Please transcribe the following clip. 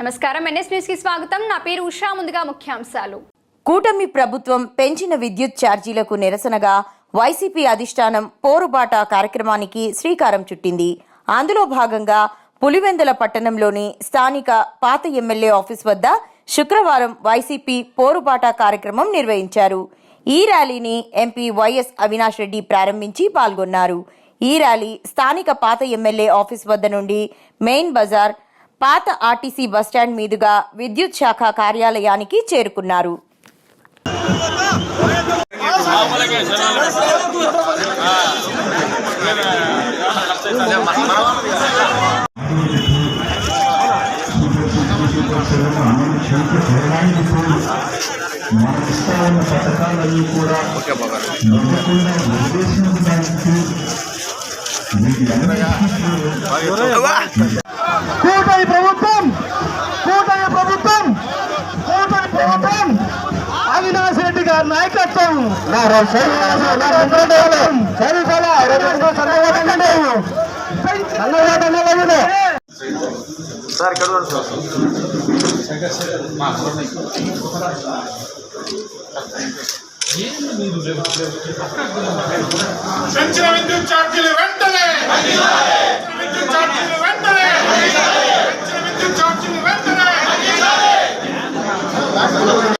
నమస్కారం. ఎన్ఎస్ న్యూస్కి స్వాగతం. నా పేరు ఉషా. ముందుగా ముఖ్యాంశాలు. కూటమి ప్రభుత్వం పెంచిన విద్యుత్ ఛార్జీలకు నిరసనగా వైసీపీ అధిష్టానం పోరుబాట కార్యక్రమానికి శ్రీకారం చుట్టింది. అందులో భాగంగా పులివెందుల పట్టణంలోని స్థానిక పాత ఎమ్మెల్యే ఆఫీస్ వద్ద శుక్రవారం వైసీపీ పోరుబాట కార్యక్రమం నిర్వహించారు. ఈ ర్యాలీని ఎంపీ వైఎస్ అవినాష్ రెడ్డి ప్రారంభించి పాల్గొన్నారు. ఈ ర్యాలీ స్థానిక పాత ఎమ్మెల్యే ఆఫీస్ వద్ద నుండి మెయిన్ బజార్ పాత ఆర్టీసీ బస్టాండ్ మీదుగా విద్యుత్ శాఖ కార్యాలయానికి చేరుకున్నారు. మనకి ఇష్టమైన పథకాలన్నీ కూడా నమ్మకుండా ఉద్దేశించిన కూటమి ప్రభుత్వం కూటమి ప్రభుత్వం కూటమి ప్రభుత్వం అవినాష్ రెడ్డి గారి నాయకత్వం. సార్ ఇక్కడ పెంచిన విద్యుత్ ఛార్జీలు వెంటనే!